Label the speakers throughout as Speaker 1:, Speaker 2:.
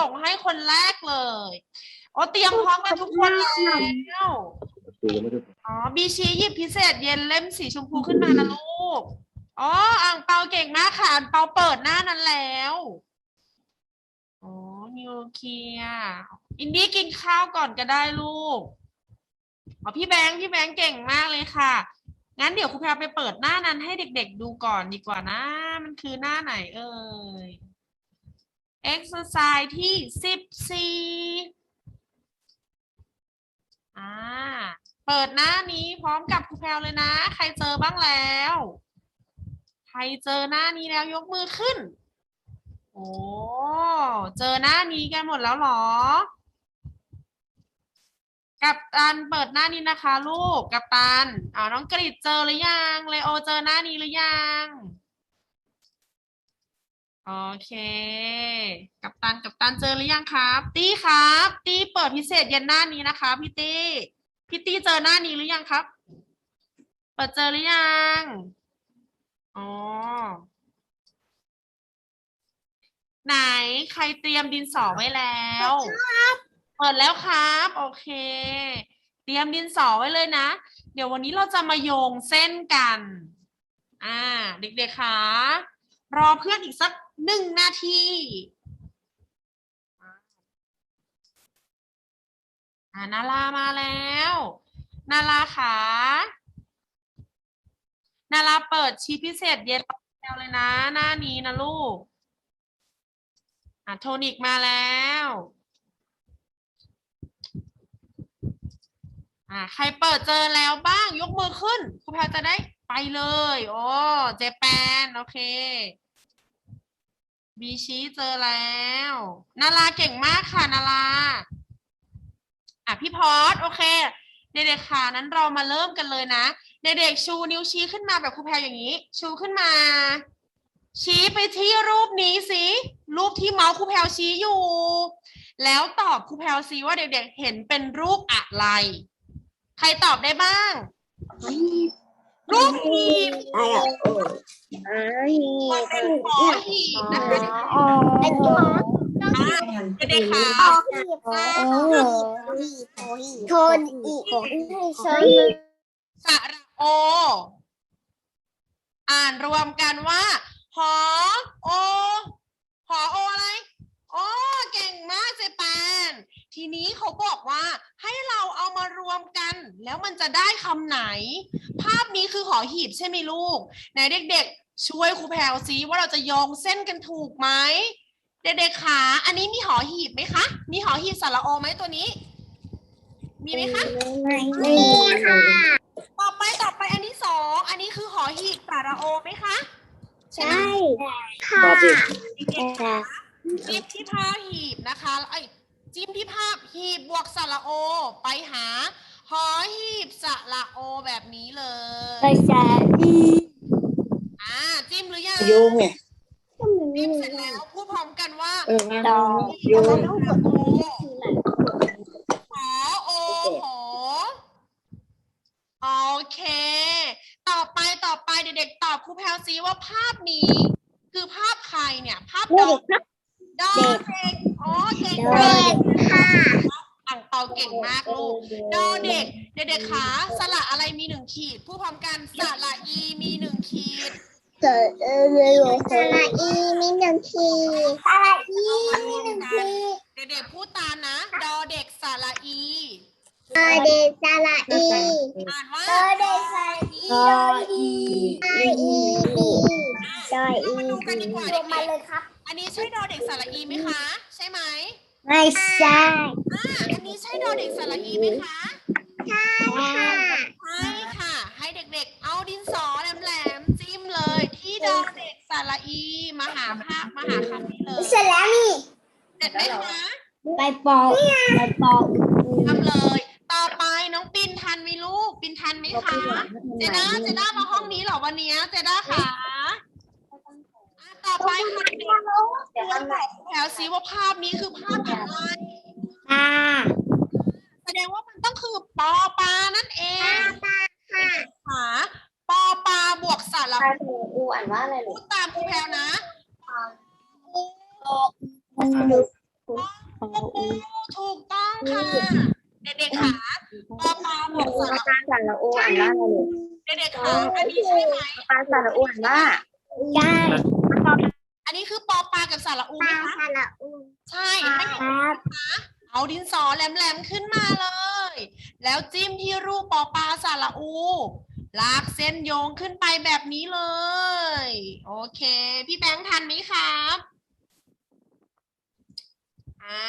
Speaker 1: ส่งให้คนแรกเลยโอ้เตรียมพร้อมกันทุกคนแล้ว
Speaker 2: ครูยังไม่ได้
Speaker 1: อ๋อบีชีหยิบพิเศษเย็นเล่มสีชมพูขึ้นมานะลูกอ๋ออ่างเปาเก่งมากค่ะอ่างเปาเปิดหน้านั้นแล้วอ๋อนิวเคลียอินดี้กินข้าวก่อนก็ได้ลูกอ๋อพี่แบงค์พี่แบงค์เก่งมากเลยค่ะงั้นเดี๋ยวครูแพรไปเปิดหน้านั้นให้เด็ก ๆ ดูก่อนดีกว่านะ มันคือหน้าไหนเอ่ย exercise ที่สิบสี่อ่า เปิดหน้านี้พร้อมกับครูแพรเลยนะ ใครเจอบ้างแล้ว ใครเจอหน้านี้แล้วยกมือขึ้น โอ้ เจอหน้านี้กันหมดแล้วเหรอ กับตันเปิดหน้านี้นะคะ ลูก กับตันอ๋อน้องกริดเจอหรือยัง เลโอเจอหน้านี้หรือยัง โอเค กับตันกับตันเจอหรือยังครับ ตี้ครับ ตี้เปิดพิเศษเย็นหน้านี้นะคะพี่ตี้พี่ตี้เจอหน้านี้หรือยังครับ เปิดเจอหรือยังอ๋อไหนใครเตรียมดินสอไว้แล้วเปิดแล้วครับ โอเค เตรียมดินสอไว้เลยนะ เดี๋ยววันนี้เราจะมาโยงเส้นกัน อ่า เด็กๆคะ รอเพื่อนอีกสักหนึ่งนาทีอานารามาแล้ว นาราขานาราเปิดชีพิเศษเย็นแล้วเลยนะ หน้านี้นะลูกอะโทนิกมาแล้วอ่าใครเปิดเจอแล้วบ้างยกมือขึ้นครูแพรจะได้ ไปเลย โอ้เจแปนโอเคบีชีเจอแล้ว นาราเก่งมากค่ะ นาราอะพี่พอสโอเคเด็กๆค่ะนั้นเรามาเริ่มกันเลยนะเด็กๆชูนิ้วชี้ขึ้นมาแบบครูแพรอย่างนี้ ชูขึ้นมา ชี้ไปที่รูปนี้สิรูปที่เมาส์ครูแพรชี้อยู่ แล้วตอบครูแพรซิว่าเด็กๆเห็นเป็นรูปอะไร ใครตอบได้บ้าง รูปหีบ
Speaker 3: อะไรอะโอ้ย
Speaker 1: มันเป็นหอหีบนะคะ
Speaker 3: ไอ้ที่หมอ
Speaker 1: เด็กๆค่ะ
Speaker 3: โทนอีกโซน
Speaker 1: สระโอ อ่านรวมกันว่าหอโอหอโออะไร โอ้เก่งมากเจแปน ทีนี้เขาบอกว่าให้เราเอามารวมกัน แล้วมันจะได้คำไหน ภาพนี้คือหอหีบใช่ไหมลูกไหนเด็ก ๆ ช่วยครูแพรวซิว่าเราจะโยงเส้นกันถูกไหมเด็กๆขาอันนี้มีหอหีบไหมคะ มีหอหีบสระโอไหมตัวนี้ มีไหมคะ
Speaker 3: นี่ค่ะ
Speaker 1: ต่อไปต่อไปอันที่สอง อันนี้คือหอหีบสระโอไหมคะ
Speaker 3: ใช่ ค่ะ
Speaker 1: จิ้มที่ภาพหีบนะคะไอ้ย จิ้มที่ภาพหีบบวกสระโอ ไปหา หอหีบสระโอแบบนี้เลย
Speaker 3: ภาษาอี
Speaker 1: อ่าจิ้มหรือยัง
Speaker 2: โยงไง
Speaker 1: จิ้มเสร็จแล้วพูดพร้อมกันว่า
Speaker 2: เออ
Speaker 3: ดอ
Speaker 1: หีบสระโอหอโอหอโอเค ต่อไปต่อไปเด็กๆตอบครูแพลวซีว่าภาพนี้ คือภาพใครเนี่ย ภาพดอก ดอเด็กอ๋อเก่งมาก
Speaker 3: ค่ะ
Speaker 1: อ่างเปาเก่งมากลูกดอเด็ก เด็กๆขาสระอะไรมีหนึ่งขีดพูดพร้อมกันสระอีมีหนึ่งขีด
Speaker 3: เกิดเออเลยสระอีมีหนึ่งทีสระอีมีหนึ่งที
Speaker 1: เด็กๆพูดตามนะ ดอเด็กสระอี
Speaker 3: เอเดสระอี
Speaker 1: อ่านว่า
Speaker 3: เอเดสระอีดออีไออีบีดออี
Speaker 1: มาดูกันดีกว่า
Speaker 3: ล
Speaker 1: เด็
Speaker 3: งมาเลย
Speaker 1: ก
Speaker 3: ครับ
Speaker 1: ๆอันนี้ใช่ดอเด็กสระอีไหมคะ ใช่ไหม
Speaker 3: ไม่ใช่
Speaker 1: อ่าอันนี้ใช่ดอเด็กสระอีไหมคะ
Speaker 3: ใช่ค่ะ
Speaker 1: ใช่ค่ะ ให้เด็กๆ เอาดินสอแหลมๆจิ้มเลย ที่ดอเด็กสระอีมาหาภาพมาหาคำนี้เลย
Speaker 3: เสร็จแล้วนี่
Speaker 1: เสร็จไหมคะ
Speaker 3: ใบปอกใบปอก
Speaker 1: ทำเลย ต่อไปน้องปินทันไหมลูก ปินทันไหมคะ เจด้าเจด้ามาห้องนี้เหรอวันเนี้ยเจด้าค่ะอะต่อไปค่ะ เด็กๆแถวซิว่าภาพนี้คือภาพอะไร
Speaker 3: ค่ะ
Speaker 1: แสดงว่ามันต้องคือปอปลานั่นเอง
Speaker 3: ค่ะ
Speaker 1: ค่ะปอปลาบวกสระ
Speaker 3: ค่ะหนูอูอ่านว่าอะไรหนู
Speaker 1: พูดตามครูแพลวนะ
Speaker 3: อู
Speaker 1: ถูกต้องค่ะเด็กๆค่ะปอปลาบวกสระ
Speaker 3: ปลาสระอูอ่านว่าอะไรลูก
Speaker 1: เด็กๆค่ะอันนี้ใช่ไหม
Speaker 3: ปลาสระอูอ่านว่าใช่
Speaker 1: อันนี้คือปอปลากับสระอู
Speaker 3: ป
Speaker 1: ไหม
Speaker 3: ลา
Speaker 1: คะ
Speaker 3: สระอู
Speaker 1: ใช่ให้
Speaker 3: ครับ
Speaker 1: เอาดินสอแหลมๆขึ้นมาเลย แล้วจิ้มที่รูปปอปลาสระอู ลากเส้นโยงขึ้นไปแบบนี้เลย โอเค พี่แบงค์ทันไหมครับอ่า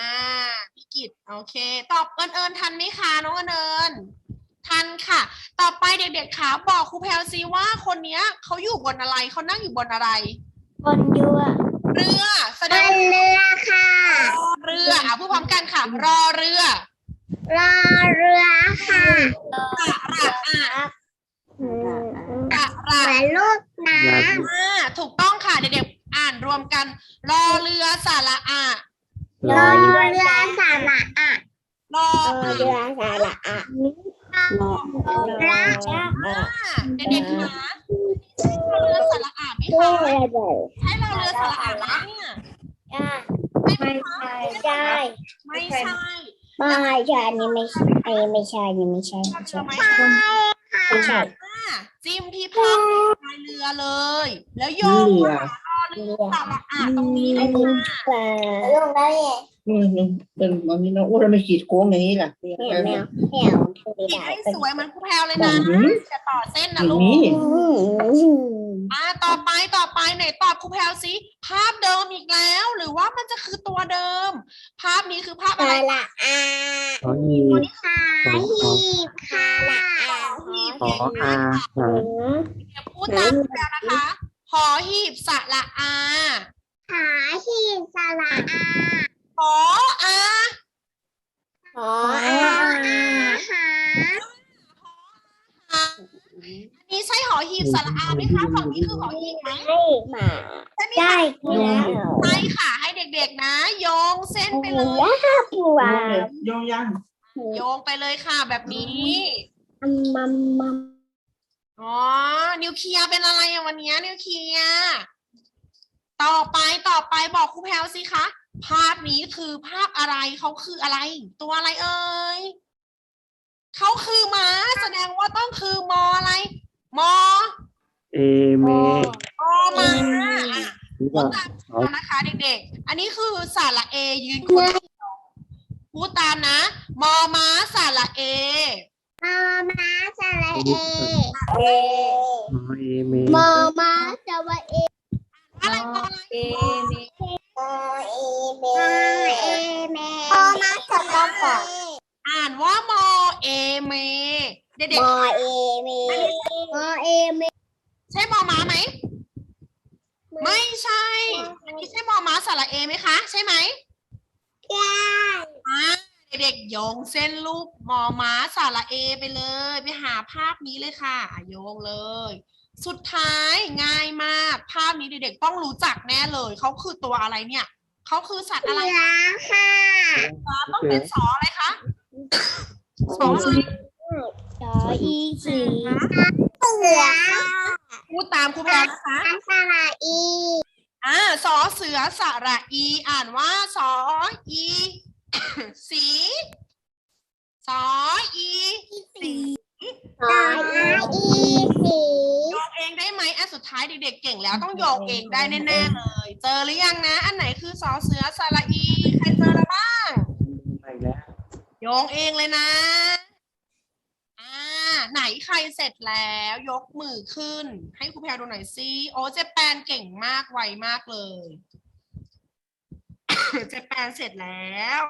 Speaker 1: พี่กิตโอเค ตอบเอิญเอิญทันไหมคะน้องเอิญเอิญทันค่ะ ต่อไปเด็กๆค่ะบอกครูแพลวซีว่าคนเนี้ยเขาอยู่บนอะไรเขานั่งอยู่บนอะไร
Speaker 3: บนยัว
Speaker 1: เรือ แส
Speaker 3: บ
Speaker 1: ดง
Speaker 3: นเรือค่ะ
Speaker 1: รอเรืออะพูดพร้อมกันค่ะ รอเรือ
Speaker 3: รอเรือค่ะ
Speaker 1: สระอะ
Speaker 3: อืม
Speaker 1: สระ
Speaker 3: เหมือนลูกน้
Speaker 1: อ่าถูกต้องค่ะเด็กๆอ่านรวมกัน รอเรือสระอะำ
Speaker 3: รอเรือสระอะ
Speaker 1: รอ
Speaker 3: รอ
Speaker 1: อะ
Speaker 3: เรือสระอะรอเรือสระอะ
Speaker 1: อ่าเด็กๆค่ะใช่รอเรือ สระอะไหมคะใช่รอเรือสระอะไหมเนี่ย
Speaker 3: ไม่ใช่ใช่
Speaker 1: ไม่ใช่
Speaker 3: ไม่ใช่อันนี้ไม่ใช่อันนี้ไม่ใช่อันนี้ไม่ใช่ไม่ใช่
Speaker 1: ไม่ใช่
Speaker 3: ไม่ใช่
Speaker 1: จิ้มที่ภาพพายเรือเลย แล้วโยงมารอเรือสระอะตรงนี้เลยค่ะ
Speaker 3: ปลาลงได้ไง
Speaker 2: อืมเป็นมันมีน้องอ้วนไม่ขีดโค้งอย่างนี้ล่ะ
Speaker 3: แมววแมวทำไม่
Speaker 1: ขีด
Speaker 3: ได้
Speaker 1: ให้สวยมือนครูแพลวเลยนะจะต่อเส้นนะลูก อ่าต่อไปต่อไปไหนตอบครูแพลวสิภาพเดิมอีกแล้ว หรือว่ามันจะคือตัวเดิม ภาพนี้คือภาพ
Speaker 3: ป
Speaker 1: อะ
Speaker 3: ลา
Speaker 1: ไร
Speaker 3: ละอา
Speaker 4: ขอหีบ
Speaker 3: ขาหีบขาละอา
Speaker 1: หีบ
Speaker 4: ขออา
Speaker 3: หืม
Speaker 1: เดี๋ยวพูดตามครูแพลวนะคะหอหีบสระอา
Speaker 3: ขาหีบสระอา
Speaker 1: หออา
Speaker 3: ขออาหา
Speaker 1: อัน นี้ใช่หอหีบสระอาไหมคะฝั่งนี้คือหอหีบไหม
Speaker 3: ให้หมา
Speaker 1: ใช่ไหม
Speaker 3: ได้
Speaker 1: คะ
Speaker 3: แล้ว
Speaker 1: ใช่ค่ะ ให้เด็กๆนะโยงเส้นไปเลย
Speaker 3: ผัว
Speaker 2: โยงยัง
Speaker 1: โยงไปเลยค่ะ แบบนี้
Speaker 3: มัมมัม
Speaker 1: อ๋อนิวเคลียร์เป็นอะไรอะวันนี้นิวเคลียร์ต่อไปต่อไปบอกครูแพลวสิคะภาพนี้คือภาพอะไรเขาคืออะไร ตัวอะไรเอ่ยเขาคือม้าแสดงว่าต้องคือมออะไร มอ
Speaker 4: เอเม
Speaker 1: มอม้าอะ
Speaker 4: หรือ
Speaker 1: พู
Speaker 4: ว่า
Speaker 1: ดตามนะคะเด็กๆ อันนี้คือสระเอยืนคนเดียวพูดตามนะ มอม้าสระเอ
Speaker 3: มอม้าสระเอเอ
Speaker 4: หอเอเม
Speaker 3: มอม้าสระเอ
Speaker 1: อะไรมออะไร
Speaker 3: เอเมมอเอเมมอเอเมมอม้าสระเอ
Speaker 1: อ่านว่ามอเอเม เด็ก
Speaker 3: มอเอเมมอเอเม
Speaker 1: ๆ ใช่มอม้าไหม ไม่ใช่ อันนี้ใช่มอม้าสระเอไหมคะ ใช่ไหม
Speaker 3: ใช่
Speaker 1: อ่าเด็กๆโยงเส้นรูปมอม้าสระเอไปเลย ไปหาภาพนี้เลยค่ะอะโยงเลย สุดท้ายง่ายมาก ภาพนี้เด็กๆต้องรู้จักแน่เลยเขาคือตัวอะไรเนี่ยเขาคือสัตว์อะไร
Speaker 3: เสือค่ะ
Speaker 1: ต้องเป็นสออะไรคะสออะไร
Speaker 3: สออีสีเสือ
Speaker 1: พูดตามครูแพรนะคะ
Speaker 3: สระอี
Speaker 1: อ่าสอเสือสระอี อ่านว่าสออีสีสออีสี
Speaker 3: สออีสี
Speaker 1: โยงเองได้ไหมอันสุดท้ายเด็กๆเก่งแล้วต้องโยงเองได้แน่ๆเลย เจอหรือยังนะ อันไหนคือสอเสือสระอี ใครเจอแล้วบ้าง
Speaker 4: ไปแล้ว
Speaker 1: โยงเองเลยนะอ่า ไหนใครเสร็จแล้วยกมือขึ้น ให้ครูแพรดูหน่อยซิโอ้เจแปนเก่งมากไวมากเลย เจแปนเสร็จแล้ว